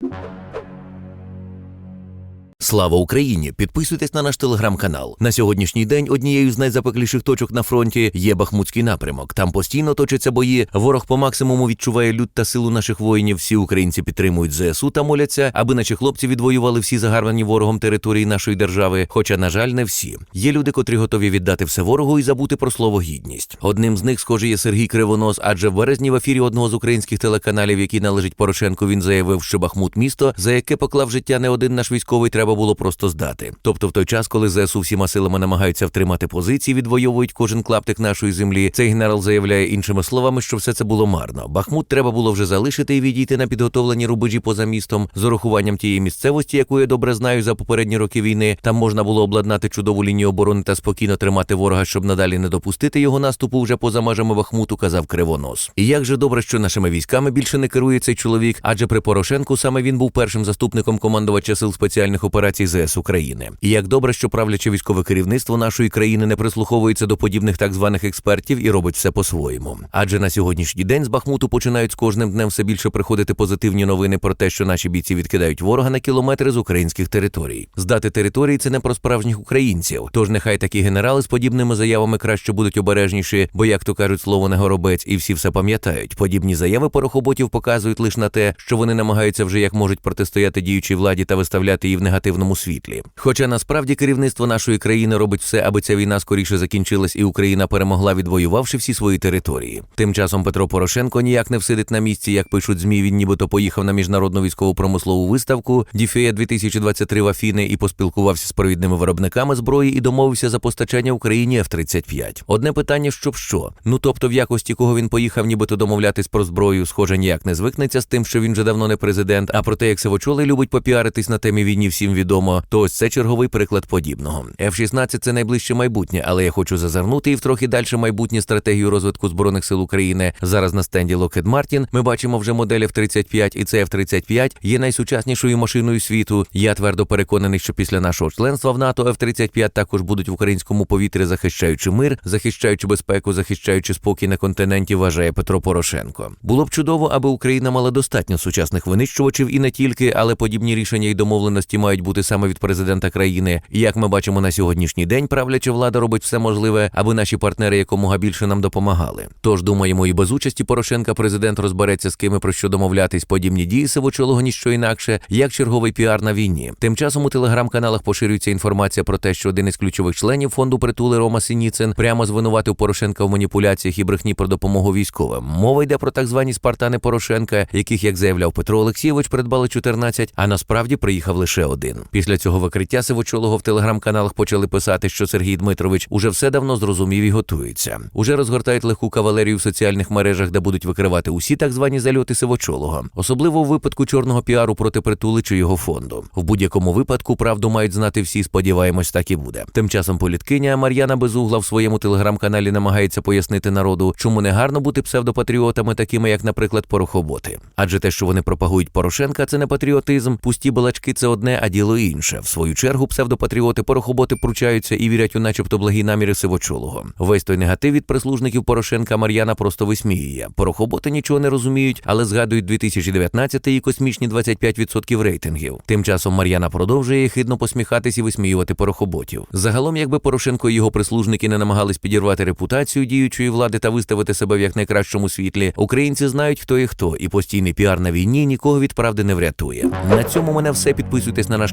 you Слава Україні! Підписуйтесь на наш телеграм-канал. На сьогоднішній день однією з найзапекліших точок на фронті є Бахмутський напрямок. Там постійно точаться бої. Ворог по максимуму відчуває лють та силу наших воїнів. Всі українці підтримують ЗСУ та моляться, аби наші хлопці відвоювали всі загарбані ворогом території нашої держави. Хоча, на жаль, не всі. Є люди, котрі готові віддати все ворогу і забути про слово гідність. Одним з них, схоже, є Сергій Кривонос, адже в березні в ефірі одного з українських телеканалів, який належить Порошенку, він заявив, що Бахмут місто, за яке поклав життя не один наш військовий, треба було просто здати. Тобто, в той час, коли ЗСУ всіма силами намагаються втримати позиції, відвоюють кожен клаптик нашої землі. Цей генерал заявляє іншими словами, що все це було марно. Бахмут треба було вже залишити і відійти на підготовлені рубежі поза містом з урахуванням тієї місцевості, яку я добре знаю за попередні роки війни. Там можна було обладнати чудову лінію оборони та спокійно тримати ворога, щоб надалі не допустити його наступу вже поза межами Бахмуту, казав Кривонос. І як же добре, що нашими військами більше не керує цей чоловік, адже при Порошенку саме він був першим заступником командувача сил спеціальних операцій ЗС України. І як добре, що правляче військове керівництво нашої країни не прислуховується до подібних так званих експертів і робить все по-своєму. Адже на сьогоднішній день з Бахмуту починають з кожним днем все більше приходити позитивні новини про те, що наші бійці відкидають ворога на кілометри з українських територій. Здати території це не про справжніх українців. Тож нехай такі генерали з подібними заявами краще будуть обережніші, бо як то кажуть, слово не горобець, і всі все пам'ятають. Подібні заяви порохоботів показують лише на те, що вони намагаються вже як можуть протистояти діючій владі та виставляти її в негативному світлі. Хоча насправді керівництво нашої країни робить все, аби ця війна скоріше закінчилась і Україна перемогла, відвоювавши всі свої території. Тим часом Петро Порошенко ніяк не всидить на місці, як пишуть змі. Він нібито поїхав на міжнародну військову промислову виставку Діфея 2023 в Афіни і поспілкувався з провідними виробниками зброї і домовився за постачання Україні F-35. Одне питання, щоб що? Ну тобто, в якості кого він поїхав, нібито домовлятись про зброю, схоже, ніяк не звикнеться з тим, що він вже давно не президент. А про те, як Сивочолий любить попіаритись на темі війні, всім відомо. То ось це черговий приклад подібного. F-16 – це найближче майбутнє, але я хочу зазирнути і в трохи дальше майбутнє стратегію розвитку збройних сил України. Зараз на стенді Lockheed Martin ми бачимо вже модель F-35, і це F-35 є найсучаснішою машиною світу. Я твердо переконаний, що після нашого членства в НАТО F-35 також будуть в українському повітрі, захищаючи мир, захищаючи безпеку, захищаючи спокій на континенті. Вважає Петро Порошенко. Було б чудово, аби Україна мала достатньо сучасних винищувачів і не тільки, але подібні рішення і домовленості мають бути саме від президента країни. Як ми бачимо на сьогоднішній день, правляча влада робить все можливе, аби наші партнери якомога більше нам допомагали. Тож думаємо, і без участі Порошенка президент розбереться з ким і про що домовлятись. Подібні дії сивочолого ніщо інакше, як черговий піар на війні. Тим часом у телеграм-каналах поширюється інформація про те, що один із ключових членів фонду притули Рома Синіцин прямо звинуватив Порошенка в маніпуляціях і брехні про допомогу військовим. Мова йде про так звані спартани Порошенка, яких, як заявляв Петро Олексійович, придбали 14, а насправді приїхав лише один. Після цього викриття сивочолого в телеграм-каналах почали писати, що Сергій Дмитрович уже все давно зрозумів і готується. Уже розгортають легку кавалерію в соціальних мережах, де будуть викривати усі так звані зальоти сивочолого, особливо в випадку чорного піару проти притули чи його фонду. В будь-якому випадку правду мають знати всі. Сподіваємось, так і буде. Тим часом політкиня Мар'яна Безугла в своєму телеграм-каналі намагається пояснити народу, чому не гарно бути псевдопатріотами, такими як, наприклад, порохоботи. Адже те, що вони пропагують Порошенка, це не патріотизм, пусті балачки це одне, а діло інше. В свою чергу псевдопатріоти порохоботи пручаються і вірять у, начебто, благі наміри сивочолого. Весь той негатив від прислужників Порошенка Мар'яна просто висміює. Порохоботи нічого не розуміють, але згадують 2019 і космічні 25% рейтингів. Тим часом Мар'яна продовжує хидно посміхатись і висміювати порохоботів. Загалом, якби Порошенко і його прислужники не намагались підірвати репутацію діючої влади та виставити себе в якнайкращому світлі, українці знають, хто і хто, і постійний піар на війні нікого від правди не врятує. На цьому мене все. Підписуйтесь на наш